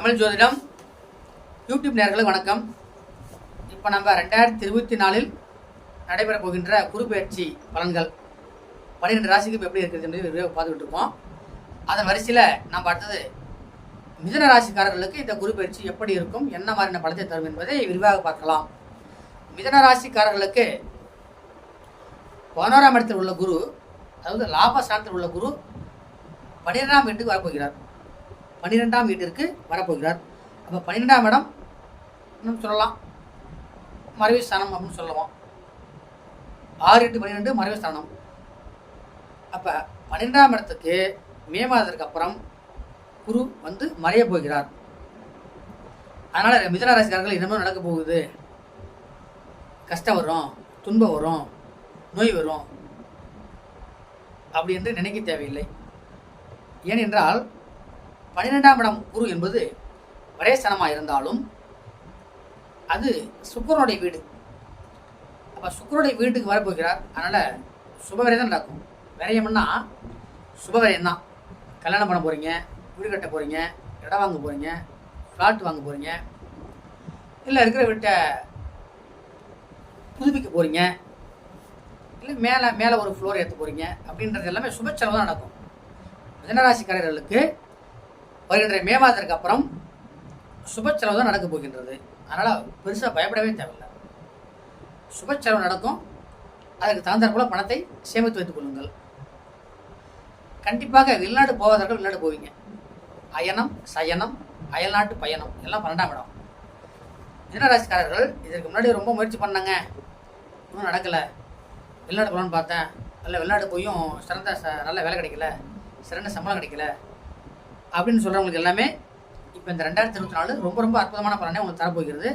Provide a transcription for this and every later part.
தமிழ் ஜோதிடம். யூடியூப் நேர்களுக்கு வணக்கம். இப்போ நம்ம ரெண்டாயிரத்தி இருபத்தி நாலில் நடைபெற போகின்ற குறுப்பெயர்ச்சி பலன்கள். பன்னிரெண்டு ராசிக்கு இப்போ எப்படி இருக்குது என்று பார்த்துக்கிட்டு இருக்கோம் அதன் வரிசையில் நம்ம அடுத்தது மிதன ராசிக்காரர்களுக்கு இந்த குறுப்பெயர்ச்சி எப்படி இருக்கும் என்ன மாதிரியான பலத்தை தரும் என்பதை விரிவாக பார்க்கலாம். மிதன ராசிக்காரர்களுக்கு பதினோராம் இடத்தில் உள்ள குரு அதாவது லாப ஸ்தானத்தில் உள்ள குரு பன்னிரெண்டாம் வீட்டுக்கு வரப்போகிறார். பன்னிரெண்டாம் வீட்டிற்கு வரப்போகிறார். அப்போ பன்னிரெண்டாம் இடம் இன்னும் சொல்லலாம். மறைவு ஸ்தானம் அப்படின்னு சொல்லுவோம். ஆறு எட்டு பன்னிரெண்டு மறைவு ஸ்தானம். அப்போ பன்னிரெண்டாம் இடத்துக்கு மே மாதத்துக்கு அப்புறம் குரு வந்து மறைய போகிறார். அதனால் மிதன ராசிக்காரர்கள் இன்னமும் நடக்க போகுது. கஷ்டம் வரும் துன்பம் வரும் நோய் வரும். அப்படி என்று நினைக்க தேவையில்லை. ஏனென்றால் பன்னிரெண்டாம் இடம் குரு என்பது ஒரே இருந்தாலும் அது சுக்கரனுடைய வீடு. அப்போ சுக்கரனுடைய வீட்டுக்கு வரப்போகிறார். அதனால் சுபவிரயம் தான் நடக்கும் விரயம்னா சுபவிரயம் தான். கல்யாணம் பண்ண போகிறீங்க வீடு கட்ட போகிறீங்க இடம் வாங்க போகிறீங்க ஃப்ளாட் வாங்க போகிறீங்க இல்லை இருக்கிற வீட்டை புதுப்பிக்க போகிறீங்க இல்லை மேலே மேலே ஒரு ஃப்ளோர் ஏற்ற போகிறீங்க அப்படின்றது எல்லாமே சுபச்செலவு தான் நடக்கும். மிதனராசிக்காரர்களுக்கு வருகின்ற மே மாதத்திற்கு அப்புறம் சுப செலவு தான் நடக்க போகின்றது. அதனால் பெருசாக பயப்படவே தேவையில்லை. சுப செலவு நடக்கும். அதுக்கு தகுந்தாற்போல பணத்தை சேமித்து வைத்துக் கொள்ளுங்கள். கண்டிப்பாக வெளிநாடு போவதற்கு வெளிநாடு போவீங்க. அயனம் சயனம் அயல்நாட்டு பயணம் எல்லாம் பன்னெண்டாம் இடம். மிதனராசிக்காரர்கள் இதற்கு முன்னாடி ரொம்ப முயற்சி பண்ணாங்க. ஒன்றும் நடக்கலை. வெளிநாடு போகலான்னு பார்த்தேன். நல்ல வெளிநாடு போயும் சிறந்த ச நல்ல வேலை கிடைக்கல. சிறந்த சம்பளம் கிடைக்கல. அப்படின்னு சொல்கிறவங்களுக்கு எல்லாமே இப்போ இந்த ரெண்டாயிரத்தி இருபத்தி நாலு ரொம்ப ரொம்ப அற்புதமான பலனை உங்களுக்கு தரப்போகிறது.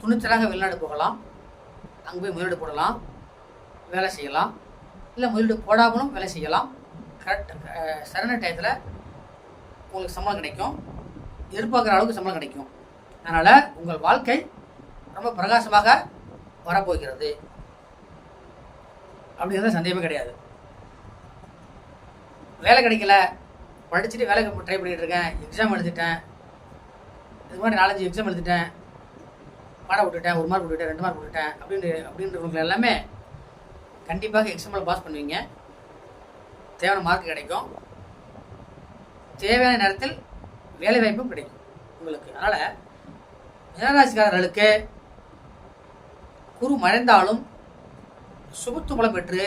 துணிச்சலாக வெளிநாடு போகலாம். அங்கே போய் முதலீடு போடலாம். வேலை செய்யலாம். இல்லை முதலீடு போடாமலும் வேலை செய்யலாம். கரெக்ட் சரண டயத்தில் உங்களுக்கு சம்பளம் கிடைக்கும். எதிர்பார்க்குற அளவுக்கு சம்பளம் கிடைக்கும். அதனால் உங்கள் வாழ்க்கை ரொம்ப பிரகாசமாக வரப்போகிறது. அப்படிங்கிறது சந்தேகமே கிடையாது. வேலை கிடைக்கல. படிச்சுட்டு வேலைக்கு ட்ரை பண்ணிட்டு இருக்கேன் எக்ஸாம் எழுதிட்டேன். இது மாதிரி நாலஞ்சு எக்ஸாம் எழுதிட்டேன். பாடம் விட்டுட்டேன் ஒரு மார்க் விட்டுட்டேன் ரெண்டு மார்க் விட்டுட்டேன் அப்படின்னு அப்படின்றவங்க எல்லாமே கண்டிப்பாக எக்ஸாமில் பாஸ் பண்ணுவீங்க. தேவையான மார்க் கிடைக்கும். தேவையான நேரத்தில் வேலை வாய்ப்பும் கிடைக்கும் உங்களுக்கு. அதனால் மிதனராசிக்காரர்களுக்கு குரு மறைந்தாலும் சுபத்து பலம் பெற்று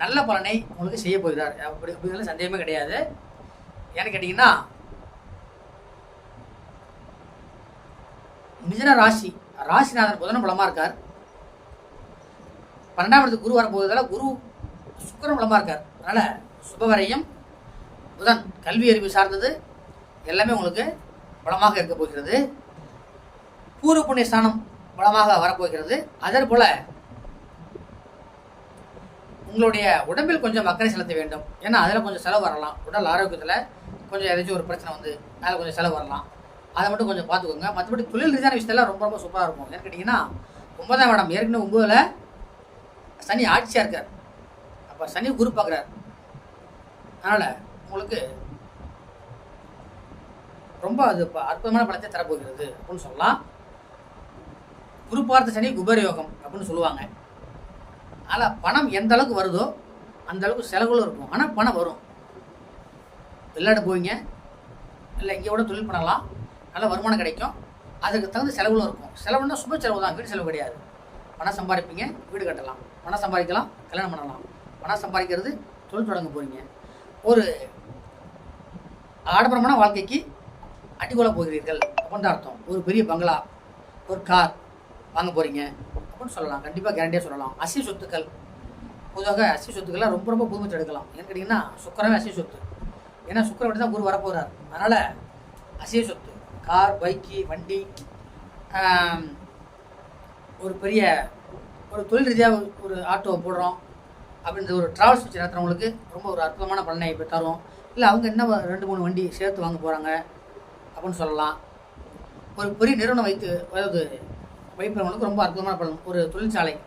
நல்ல பலனை உங்களுக்கு செய்ய போகிறார். அப்படி அப்படிங்கிறது சந்தேகமே கிடையாது. ஏன்னு கேட்டிங்கன்னா மிதன ராசி ராசிநாதன் புதனும் பலமாக இருக்கார். பன்னெண்டாம் இடத்துக்கு குரு வரப்போகிறதால குரு சுக்கரம் பலமாக இருக்கார். அதனால் சுபவரையும் புதன் கல்வி அறிவு சார்ந்தது எல்லாமே உங்களுக்கு பலமாக இருக்க போகிறது. பூர்வ புண்ணிய ஸ்தானம் பலமாக வரப்போகிறது. அதே போல் உங்களுடைய உடம்பில் கொஞ்சம் அக்கறை செலுத்த வேண்டும். ஏன்னா அதில் கொஞ்சம் செலவு வரலாம். உடல் ஆரோக்கியத்தில் கொஞ்சம் ஏதாச்சும் ஒரு பிரச்சனை வந்து அதில் கொஞ்சம் செலவு வரலாம். அதை மட்டும் கொஞ்சம் பார்த்துக்கோங்க. மற்றபடி தொழில் ரீதியான விஷயத்தெல்லாம் ரொம்ப ரொம்ப சூப்பராக இருக்கும். ஏன்னு கேட்டிங்கன்னா ஒன்பதாம் மேடம் ஏற்கனவே ஒம்பதில் சனி ஆட்சியாக இருக்கார். அப்போ சனி குரு பார்க்குறார். அதனால் உங்களுக்கு ரொம்ப அது ப- அற்புதமான பலத்தை தரப்போகிறது அப்படின்னு சொல்லலாம். குரு பார்த்த சனி குபேர யோகம் அப்படின்னு சொல்லுவாங்க. ஆனால் பணம் எந்த அளவுக்கு வருதோ அந்த அளவுக்கு செலவுகளும் இருக்கும். ஆனால் பணம் வரும். வெளிநாடு போவீங்க. இல்லை இங்கே கூட தொழில் பண்ணலாம். நல்ல வருமானம் கிடைக்கும். அதுக்கு தகுந்த செலவுகளும் இருக்கும். செலவுன்னா சுப செலவு தான் வீடு செலவு கிடையாது. பணம் சம்பாதிப்பீங்க வீடு கட்டலாம். பணம் சம்பாதிக்கலாம் கல்யாணம் பண்ணலாம். பணம் சம்பாதிக்கிறது தொழில் தொடங்க போகிறீங்க ஒரு ஆடம்பரமான வாழ்க்கைக்கு அடிக்கொள்ள போகிறீர்கள். அப்படின்னு அர்த்தம். ஒரு பெரிய பங்களா ஒரு கார் வாங்க போகிறீங்க அப்படின்னு சொல்லலாம். கண்டிப்பாக கேரண்டியாக சொல்லலாம். அசி சொத்துக்கள். பொதுவாக அசி சொத்துக்கள்லாம் ரொம்ப ரொம்ப புதுமைச்சு எடுக்கலாம் ஏன்னு கேட்டிங்கன்னா சுக்கரமே அசி சொத்து. ஏன்னா சுக்கர விட்டு தான் குரு வரப்போகிறார் அதனால் அசிய சொத்து கார் பைக்கு வண்டி ஒரு பெரிய ஒரு தொழில் ரீதியாக ஒரு- ஆட்டோ போடுறோம். அப்படின்ற ஒரு ட்ராவல்ஸ் வச்சு நடத்துகிறவங்களுக்கு ரொம்ப ஒரு அற்புதமான பலனை இப்போ தரும். இல்லை அவங்க என்ன ரெண்டு மூணு வண்டி சேர்த்து வாங்க போகிறாங்க அப்படின்னு சொல்லலாம். ஒரு பெரிய நிறுவனம் வைத்து அதாவது வைப்பவங்களுக்கு ரொம்ப அற்புதமான பலன். ஒரு தொழிற்சாலை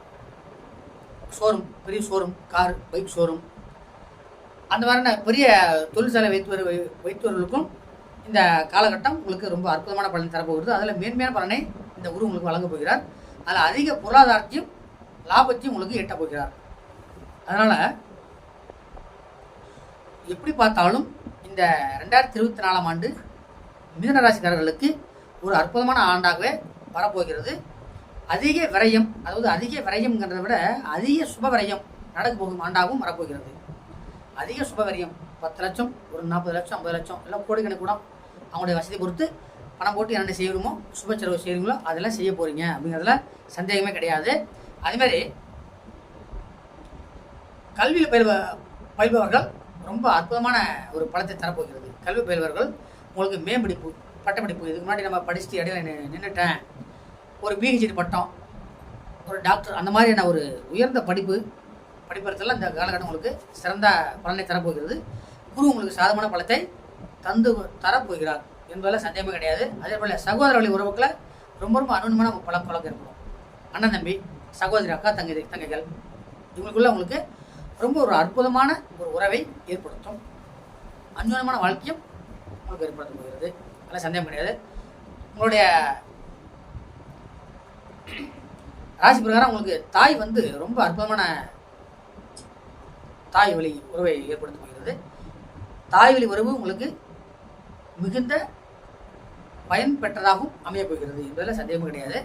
ஷோரூம் பெரிய ஷோரூம் கார் பைக் ஷோரூம் அந்த மாதிரியான பெரிய தொழிற்சாலை வைத்து வரு வைத்தவர்களுக்கும் இந்த காலகட்டம் உங்களுக்கு ரொம்ப அற்புதமான பலன் தரப்போகிறது. அதில் மேன்மையான பலனை இந்த குரு உங்களுக்கு வழங்கப் போகிறார். அதில் அதிக பொருளாதாரத்தையும் லாபத்தையும் உங்களுக்கு எட்டப் போகிறார். அதனால் எப்படி பார்த்தாலும் இந்த ரெண்டாயிரத்தி இருபத்தி நாலாம் ஆண்டு மிதனராசிக்காரர்களுக்கு ஒரு அற்புதமான ஆண்டாகவே வரப்போகிறது. அதிக விரயம் அதாவது அதிக விரயம்ங்கிறத விட அதிக சுப விரயம் நடக்க போகும் ஆண்டாகவும் வரப்போகிறது. அதிக சுப பத்து லட்சம் ஒரு நாற்பது லட்சம் ஐம்பது லட்சம் எல்லாம் கோடிக்கணக்கு கூட அவங்களுடைய வசதி பொறுத்து பணம் போட்டு என்னென்ன செய்யணுமோ சுப செலவு செய்யணுங்களோ அதெல்லாம் செய்ய போகிறீங்க அப்படிங்கிறதுல சந்தேகமே கிடையாது. அதேமாதிரி கல்வியில் பயில்வ பயில்பவர்கள் ரொம்ப அற்புதமான ஒரு பழத்தை தரப்போகிறது. கல்வி பயில்வர்கள் உங்களுக்கு மேம்படிப்பு பட்டப்படிப்பு இதுக்கு முன்னாடி நம்ம படிச்சுட்டு இடையில நின்றுட்டேன் ஒரு பிஹெச்டி பட்டம் ஒரு டாக்டர் அந்த மாதிரியான ஒரு உயர்ந்த படிப்பு படிப்பதெல்லாம் இந்த காலகட்டம் உங்களுக்கு சிறந்த பலனை தரப்போகிறது. குரு உங்களுக்கு சாதமான பலத்தை தந்து தரப்போகிறார் என்பதில் சந்தேகமே கிடையாது. அதே போல் சகோதர வழி உறவுகளை ரொம்ப ரொம்ப அனுமதிமான பல பழக்கம் இருக்கணும் அண்ணன் தம்பி சகோதரி அக்கா தங்கை தங்கைகள் இவங்களுக்குள்ள உங்களுக்கு ரொம்ப ஒரு அற்புதமான ஒரு உறவை ஏற்படுத்தும். அந்யோன்யமான வாழ்க்கையும் உங்களுக்கு ஏற்படுத்த போகிறது. அதில் சந்தேகம் கிடையாது. உங்களுடைய ராசி பிரகாரம் உங்களுக்கு தாய் வந்து ரொம்ப அற்புதமான தாய் வழி உறவை ஏற்படுத்த போகிறது தாய் வழி உறவு உங்களுக்கு மிகுந்த பயன் பெற்றதாகவும் அமையப் போகிறது என்பதில் சந்தேகமும் கிடையாது.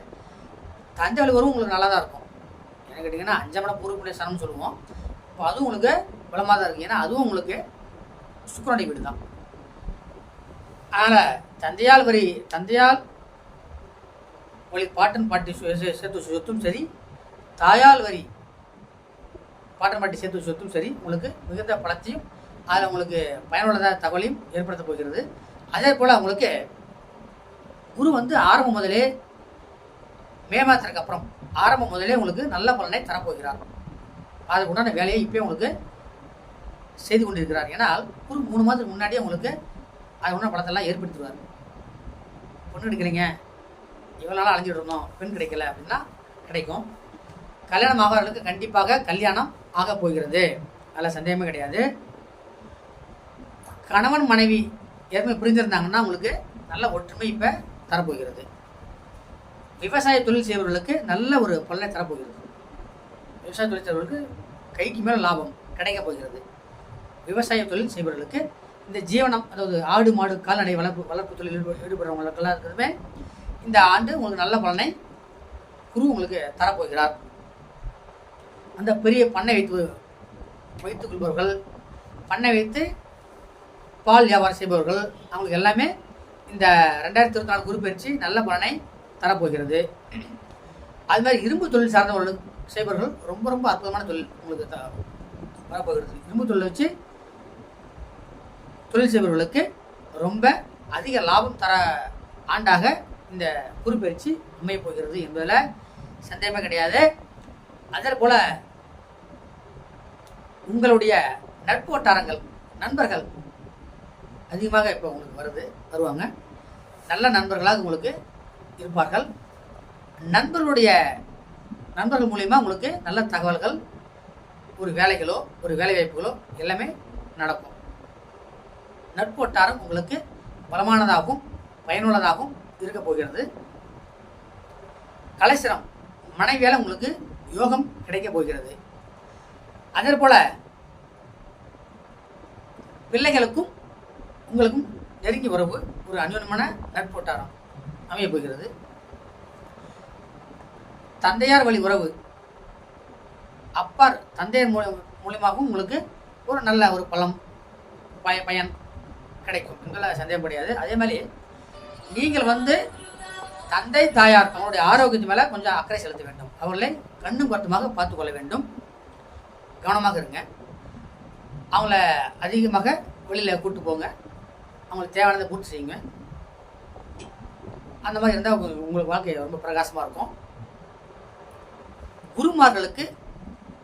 தஞ்சை வழி உறவு உங்களுக்கு நல்லா தான் இருக்கும். என்ன கேட்டிங்கன்னா அஞ்சமன பூர்வ சனம்னு சொல்லுவோம். இப்போ அதுவும் உங்களுக்கு பலமாக தான் இருக்குது ஏன்னா அதுவும் உங்களுக்கு சுக்கரனுடைய வீடு தான். அதனால் தந்தையால் வரி தந்தையால் வழி பாட்டன் பாட்டி சு- சேர்த்து சொத்தும் சரி தாயால் வரி பாட்டன் பாட்டி சேர்த்து சொத்தும் சரி உங்களுக்கு மிகுந்த பலத்தையும் அதில் உங்களுக்கு பயனுள்ளதாக தகவலையும் ஏற்படுத்த போகிறது. அதே போல் உங்களுக்கு குரு வந்து ஆரம்பம் முதலே மே மாதத்துக்கு அப்புறம் ஆரம்பம் முதலே உங்களுக்கு நல்ல பலனை தரப்போகிறார். அதுக்கு உண்டான வேலையை இப்போ உங்களுக்கு செய்து கொண்டிருக்கிறார். ஏன்னால் குரு மூணு மாதத்துக்கு முன்னாடியே உங்களுக்கு அது உண்டான பலத்தெல்லாம் ஏற்படுத்திடுவார். பொண்ணு எடுக்கிறீங்க இவ்வளோ நாளாக அலைஞ்சிட்டு இருந்தோம் பெண் கிடைக்கல அப்படின்னா கிடைக்கும். கல்யாணம் ஆகிறவர்களுக்கு கண்டிப்பாக கல்யாணம் ஆக போகிறது. அதில் சந்தேகமே கிடையாது. கணவன் மனைவி ஏற்கனவே புரிஞ்சிருந்தாங்கன்னா உங்களுக்கு நல்ல ஒற்றுமை இப்போ தரப்போகிறது. விவசாய தொழில் செய்பவர்களுக்கு நல்ல ஒரு பலனை தரப்போகிறது. விவசாய தொழில் செய்பவர்களுக்கு கைக்கு மேலே லாபம் கிடைக்க போகிறது. விவசாய தொழில் செய்பவர்களுக்கு இந்த ஜீவனம் அதாவது ஆடு மாடு கால்நடை வளர்ப்பு வளர்ப்பு தொழில் ஈடுபடுறவங்களுக்கெல்லாம் இருக்கிறதுமே இந்த ஆண்டு உங்களுக்கு நல்ல பலனை குரு உங்களுக்கு தரப்போகிறார். அந்த பெரிய பண்ணை வைத்து வைத்துக் கொள்பவர்கள். பண்ணை வைத்து பால் வியாபாரம் செய்பவர்கள். அவங்களுக்கு எல்லாமே இந்த ரெண்டாயிரத்தி இருபத்தி நாலு குரு நல்ல பலனை தரப்போகிறது. அது மாதிரி இரும்பு தொழில் சார்ந்தவர்கள் செய்பவர்கள் ரொம்ப ரொம்ப அற்புதமான தொழில் உங்களுக்கு த வரப்போகிறது. இரும்பு தொழில் வச்சு தொழில் செய்பவர்களுக்கு ரொம்ப அதிக லாபம் தர ஆண்டாக இந்த குரு பயிற்சி அமையப் போகிறது என்பதில் சந்தேகமே கிடையாது. அதே போல் உங்களுடைய நட்பு வட்டாரங்கள் நண்பர்கள் அதிகமாக இப்போ உங்களுக்கு வருது வருவாங்க. நல்ல நண்பர்களாக உங்களுக்கு இருப்பார்கள். நண்பர்களுடைய நண்பர்கள் மூலிமா உங்களுக்கு நல்ல தகவல்கள் ஒரு வேலைகளோ ஒரு வேலை வாய்ப்புகளோ எல்லாமே நடக்கும். நட்பு வட்டாரம் உங்களுக்கு பலமானதாகவும் பயனுள்ளதாகவும் இருக்க போகிறது. கலைசிரம் மனைவியால் உங்களுக்கு யோகம் கிடைக்க போகிறது. அதே போல் பிள்ளைகளுக்கும் உங்களுக்கும் நெருங்கி உறவு ஒரு அந்யோன்யமான நட்போட்டாரம் அமைய போகிறது. தந்தையார் வழி உறவு. அப்பார் தந்தையர் மூலம் மூலியமாகவும் உங்களுக்கு ஒரு நல்ல ஒரு பலம் பய பயன் கிடைக்கும் எங்களை சந்தேகம் கிடையாது. அதே மாதிரி நீங்கள் வந்து தந்தை தாயார் அவங்களுடைய ஆரோக்கியத்து மேலே கொஞ்சம் அக்கறை செலுத்த வேண்டும். அவர்களை கண்ணும் கருத்துமாக பார்த்து கொள்ள வேண்டும். கவனமாக இருங்க. அவங்கள அதிகமாக வெளியில் கூப்பிட்டு போங்க. அவங்களுக்கு தேவையானதை பூர்த்தி செய்யுங்க. அந்த மாதிரி இருந்தால் உங்களுக்கு உங்களுக்கு வாழ்க்கை ரொம்ப பிரகாசமாக இருக்கும். குருமார்களுக்கு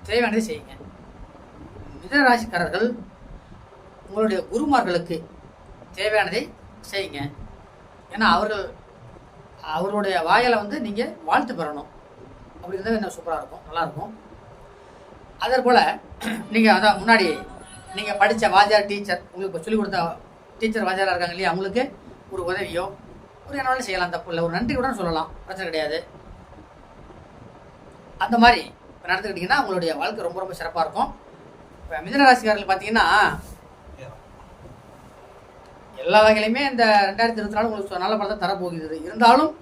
தேவையானதை செய்யுங்க. மிதராசிக்காரர்கள் உங்களுடைய குருமார்களுக்கு தேவையானதை செய்யுங்க. ஏன்னா அவர்கள் அவருடைய வாயால் வந்து நீங்கள் வாழ்த்து பெறணும். அப்படி இருந்தால் என்ன சூப்பராக இருக்கும். நல்லாயிருக்கும் அதே போல் நீங்கள் அதான் முன்னாடி நீங்கள் படித்த வாஜார் டீச்சர் உங்களுக்கு சொல்லிக் கொடுத்த டீச்சர் வாஜாராக இருக்காங்க இல்லையா? அவங்களுக்கு ஒரு உதவியோ ஒரு என்ன செய்யலாம். தப்பு இல்லை ஒரு நன்றி கூட சொல்லலாம். பிரச்சனை கிடையாது. அந்த மாதிரி இப்போ நடந்துக்கிட்டிங்கன்னா உங்களுடைய வாழ்க்கை ரொம்ப ரொம்ப சிறப்பாக இருக்கும். இப்போ மிதன ராசிக்காரர்கள் பார்த்தீங்கன்னா எல்லா வகையிலுமே இந்த ரெண்டாயிரத்தி இருபத்தி நாலு உங்களுக்கு நல்ல படத்தை தரப்போகிறது. இருந்தாலும்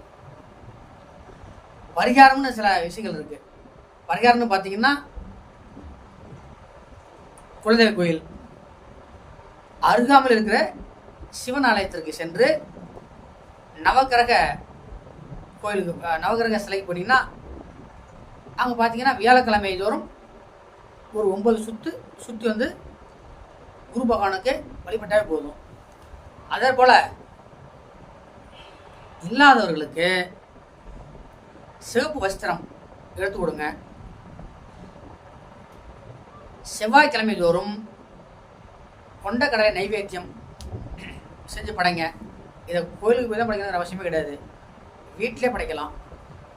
பரிகாரம்னு சில விஷயங்கள் இருக்குது பரிகாரம்னு பார்த்தீங்கன்னா குலதெய்வ கோயில். அருகாமையில் இருக்கிற சிவன் ஆலயத்திற்கு சென்று நவக்கிரக கோயிலுக்கு நவக்கிரக சிலைக்கு போனீங்கன்னா அங்கே பார்த்தீங்கன்னா வியாழக்கிழமை தோறும் ஒரு ஒன்பது சுற்று சுற்றி வந்து குரு பகவானுக்கு வழிபட்டாவே போதும். அதே போல் இல்லாதவர்களுக்கு சிவப்பு வஸ்திரம் எடுத்து கொடுங்க. செவ்வாய்க்கிழமை தோறும் கொண்டக்கடலை நைவேத்தியம் செஞ்சு படைங்க. இதை கோயிலுக்கு போய் தான் படைக்கணுங்கிற அவசியமே கிடையாது. வீட்டிலே படைக்கலாம்.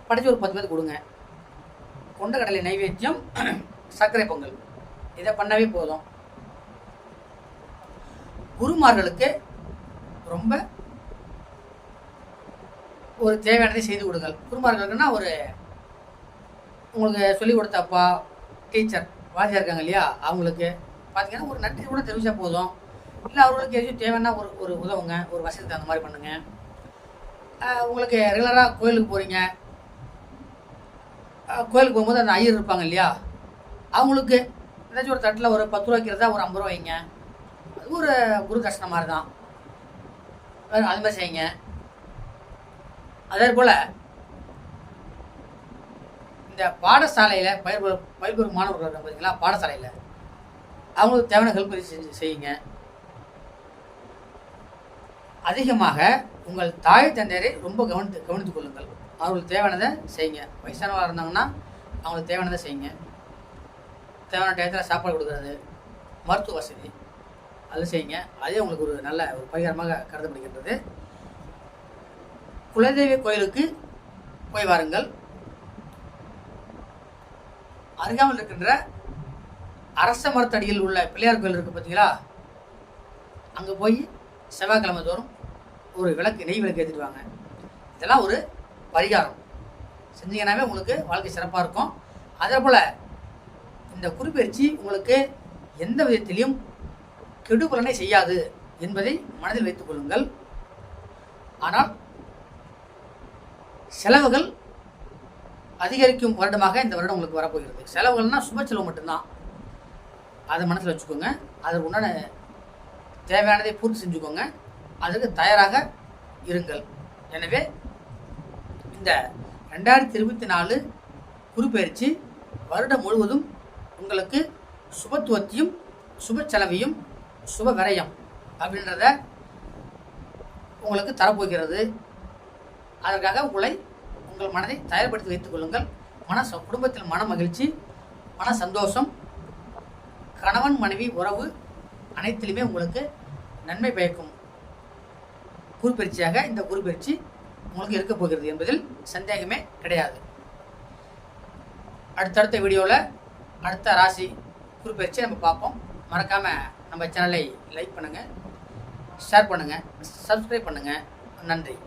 படைச்சி ஒரு பத்து பேருக்கு கொடுங்க. கொண்டக்கடலை நைவேத்தியம் சர்க்கரை பொங்கல். இதை பண்ணவே போதும். குருமார்களுக்கு ரொம்ப ஒரு தேவையானதை செய்து கொடுங்கள். குருமார்களுக்குன்னா ஒரு உங்களுக்கு சொல்லிக் கொடுத்த அப்பா டீச்சர் வாத்தியார் இருக்காங்க இல்லையா? அவங்களுக்கு பார்த்தீங்கன்னா ஒரு நன்றி கூட தெரிவிச்சா போதும். இல்லை அவர்களுக்கு எதுவும் தேவைன்னா ஒரு ஒரு உதவுங்க. ஒரு வசதி அந்த மாதிரி பண்ணுங்க. உங்களுக்கு ரெகுலராக கோயிலுக்கு போகிறீங்க கோயிலுக்கு போகும்போது அந்த ஐயர் இருப்பாங்க இல்லையா? அவங்களுக்கு ஏதாச்சும் ஒரு தட்டில் ஒரு பத்து ரூபாய்க்கு இருந்தால் ஒரு ஐம்பது ரூபா வைங்க. அது ஒரு குரு கஷ்டம் மாதிரி தான் அது மாதிரி செய்யுங்க. அதே போல் இந்த பாடசாலையில் பயிர் பயிர்பெறும் பயிர் பெறும் மாணவர்கள் இருக்காங்க பார்த்தீங்களா பாடசாலையில். அவங்களுக்கு தேவையான ஹெல்ப் செஞ்சு செய்யுங்க. அதிகமாக உங்கள் தாய் தந்தையரை ரொம்ப கவனித்து கவனித்துக் கொள்ளுங்கள். அவங்களுக்கு தேவையானதை செய்யுங்க. வயசானவராக இருந்தாங்கன்னா அவங்களுக்கு தேவையானதை செய்யுங்க. தேவையான டயத்தில் சாப்பாடு கொடுக்குறது மருத்துவ வசதி அது செய்யுங்க. அதே உங்களுக்கு ஒரு நல்ல ஒரு பரிகாரமாக கருதப்படுகின்றது. குலதெய்வ கோயிலுக்கு போய் வாருங்கள். அருகாமல் இருக்கின்ற அரச மரத்தடியில் உள்ள பிள்ளையார் கோயில் இருக்கு பார்த்தீங்களா அங்கே போய் செவ்வாய்க்கிழமை தோறும் ஒரு விளக்கு நெய் விளக்கு ஏற்றிட்டு வாங்க. இதெல்லாம் ஒரு பரிகாரம். செஞ்சீங்கன்னாவே உங்களுக்கு வாழ்க்கை சிறப்பாக இருக்கும். அதே போல் இந்த குறிப்பெயர்ச்சி உங்களுக்கு எந்த விதத்திலையும் கெடுபலனை செய்யாது என்பதை மனதில் வைத்துக் கொள்ளுங்கள். ஆனால் செலவுகள் அதிகரிக்கும் வருடமாக இந்த வருடம் உங்களுக்கு வரப்போகிறது. செலவுகள்னால் சுப செலவு மட்டும்தான். அதை மனசில் வச்சுக்கோங்க. அதற்கு உண்டான தேவையானதை பூர்த்தி செஞ்சுக்கோங்க. அதற்கு தயாராக இருங்கள். எனவே இந்த ரெண்டாயிரத்தி இருபத்தி நாலு குறுப்பெயர்ச்சி வருடம் முழுவதும் உங்களுக்கு சுபத்துவத்தையும் சுப செலவையும் சுப விரயம் அப்படின்றத உங்களுக்கு தரப்போகிறது. அதற்காக உங்களை உங்கள் மனதை தயார்படுத்தி வைத்துக் கொள்ளுங்கள். மன ச- குடும்பத்தில் மன மகிழ்ச்சி மன சந்தோஷம் கணவன் மனைவி உறவு அனைத்திலுமே உங்களுக்கு நன்மை பயக்கும். குருப்பெயர்ச்சியாக இந்த குருப்பெயர்ச்சி உங்களுக்கு இருக்க போகிறது என்பதில் சந்தேகமே கிடையாது. அடுத்தடுத்த வீடியோவில் அடுத்த ராசி குருப்பெயர்ச்சி நம்ம பார்ப்போம். மறக்காமல் நம்ம சேனலை லைக் பண்ணுங்கள் ஷேர் பண்ணுங்கள் சப்ஸ்கிரைப் பண்ணுங்கள் நன்றி.